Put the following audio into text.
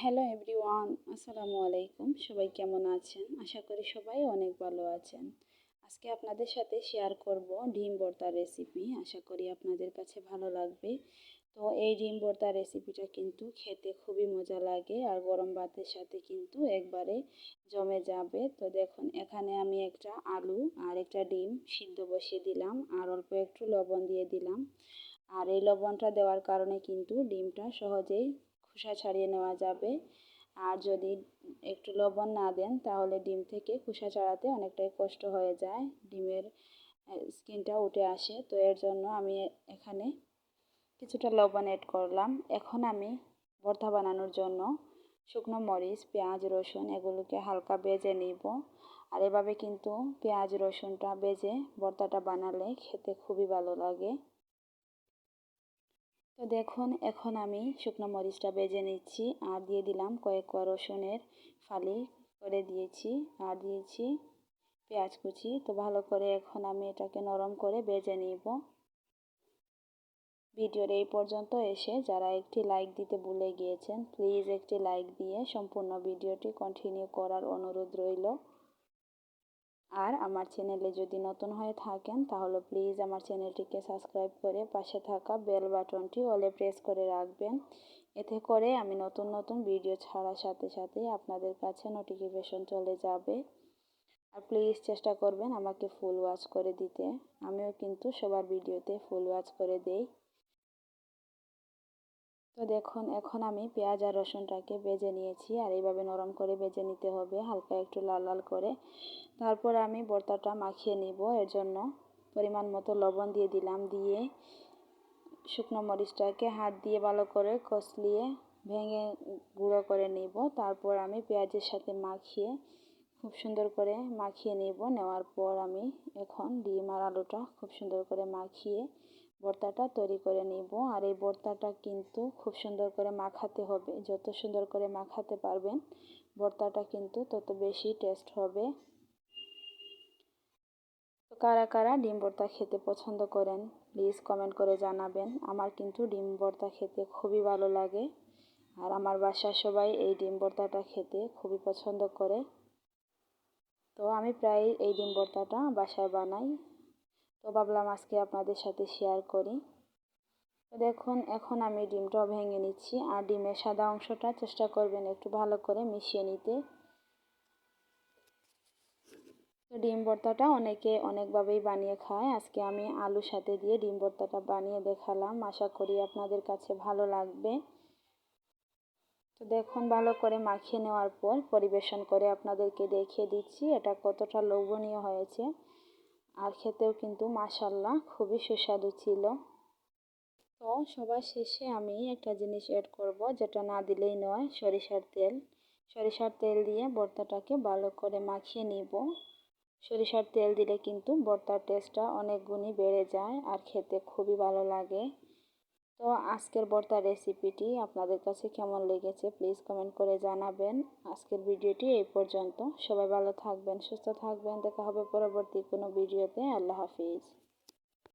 Hello everyone আসসালামু আলাইকুম। সবাই কেমন আছেন? আশা করি সবাই অনেক ভালো আছেন। আজকে আপনাদের সাথে শেয়ার করব ডিম ভর্তার রেসিপি আশা করি আপনাদের কাছে ভালো লাগবে। তো এই ডিম ভর্তার রেসিপিটা কিন্তু খেতে খুবই মজা লাগে আর গরম ভাতের সাথে কিন্তু একবারে জমে যাবে। তো দেখুন, এখানে আমি একটা আলু আর একটা ডিম সিদ্ধ বসিয়ে দিলাম আর অল্প একটু লবণ দিয়ে দিলাম। আর এই লবণটা দেওয়ার কারণে কিন্তু ডিমটা সহজেই খোসা ছাড়িয়ে নেওয়া যাবে। আর যদি একটু লবণ না দেন, তাহলে ডিম থেকে খোসা ছাড়াতে অনেকটাই কষ্ট হয়ে যায়। ডিমের স্কিনটা উঠে আসে। তো এর জন্য আমি এখানে কিছুটা লবণ অ্যাড করলাম। এখন আমি ভর্তা বানানোর জন্য শুকনো মরিচ, পেঁয়াজ, রসুন এগুলোকে হালকা বেজে নিব। আর এভাবে কিন্তু পেঁয়াজ, রসুনটা বেজে ভর্তাটা বানালে খেতে খুবই ভালো লাগে। তো দেখুন, এখন আমি শুকনো মরিচটা বেজে নিচ্ছি। আর দিয়ে দিলাম কয়েক কোয়া রসুনের ফালি করে দিয়েছি। আর দিয়েছি পেঁয়াজ কুচি। তো ভালো করে এখন আমি এটাকে নরম করে বেজে নিব। ভিডিওর এই পর্যন্ত এসে যারা একটি লাইক দিতে ভুলে গিয়েছেন, প্লিজ একটি লাইক দিয়ে সম্পূর্ণ ভিডিওটি কন্টিনিউ করার অনুরোধ রইল। আর আমার চ্যানেলে যদি নতুন হয়ে থাকেন, তাহলে প্লিজ আমার চ্যানেলটিকে সাবস্ক্রাইব করে পাশে থাকা বেল বাটনটি অলে প্রেস করে রাখবেন। এতে করে আমি নতুন নতুন ভিডিও ছাড়ার সাথে সাথে আপনাদের কাছে নোটিফিকেশন চলে যাবে। আর প্লিজ চেষ্টা করবেন আমাকে ফুল ওয়াচ করে দিতে। আমিও কিন্তু সবার ভিডিওতে ফুল ওয়াচ করে দেই। তো দেখুন, এখন আমি পেঁয়াজ আর রসুনটাকে বেজে নিয়েছি আর এইভাবে নরম করে বেজে নিতে হবে, হালকা একটু লাল লাল করে। তারপর আমি ভর্তাটা মাখিয়ে নিব, এর জন্য পরিমাণ মতো লবণ দিয়ে দিলাম, দিয়ে শুকনো মরিচটাকে হাত দিয়ে ভালো করে কষলিয়ে ভেঙে গুঁড়ো করে নিব। তারপর আমি পেঁয়াজের সাথে মাখিয়ে খুব সুন্দর করে মাখিয়ে নিব, নেওয়ার পর আমি এখন ডিম আর আলুটা খুব সুন্দর করে মাখিয়ে ভর্তাটা তৈরি করে নিব। আর এই ভর্তাটা কিন্তু খুব সুন্দর করে মাখাতে হবে। যত সুন্দর করে মাখাতে পারবেন ভর্তাটা কিন্তু তত বেশি টেস্ট হবে। কারা কারা ডিম ভর্তা খেতে পছন্দ করেন প্লিজ কমেন্ট করে জানাবেন। আমার কিন্তু ডিম ভর্তা খেতে খুবই ভালো লাগে। আর আমার বাসার সবাই এই ডিম ভর্তাটা খেতে খুবই পছন্দ করে। তো আমি প্রায় এই ডিম ভর্তাটা বাসায় বানাই। তো ভাবলাম আজকে আপনাদের সাথে শেয়ার করি। তো দেখুন, এখন আমি ডিমটা ভেঙে নিচ্ছি আর ডিমের সাদা অংশটা চেষ্টা করবেন একটু ভালো করে মিশিয়ে নিতে। তো ডিম ভর্তাটা অনেকে অনেকভাবেই বানিয়ে খায়। আজকে আমি আলুর সাথে দিয়ে ডিম ভর্তাটা বানিয়ে দেখালাম। আশা করি আপনাদের কাছে ভালো লাগবে। তো দেখুন, ভালো করে মাখিয়ে নেওয়ার পর পরিবেশন করে আপনাদেরকে দেখিয়ে দিচ্ছি এটা কতটা লোভনীয় হয়েছে। আর খেতেও কিন্তু মাসাল্লাহ খুবই সুস্বাদু ছিল। তো সবার শেষে আমি একটা জিনিস অ্যাড করব, যেটা না দিলেই নয়, সরিষার তেল। সরিষার তেল দিয়ে বর্তাটাকে ভালো করে মাখিয়ে নিব। সরিষার তেল দিলে কিন্তু বর্তার টেস্টটা অনেক গুণই বেড়ে যায় আর খেতে খুবই ভালো লাগে। তো আজকের বর্তার রেসিপিটি আপনাদের কাছে কেমন লেগেছে প্লিজ কমেন্ট করে জানাবেন। আজকের ভিডিওটি এই পর্যন্ত। সবাই ভালো থাকবেন, সুস্থ থাকবেন। দেখা হবে পরবর্তী কোনো ভিডিওতে আল্লাহ হাফিজ।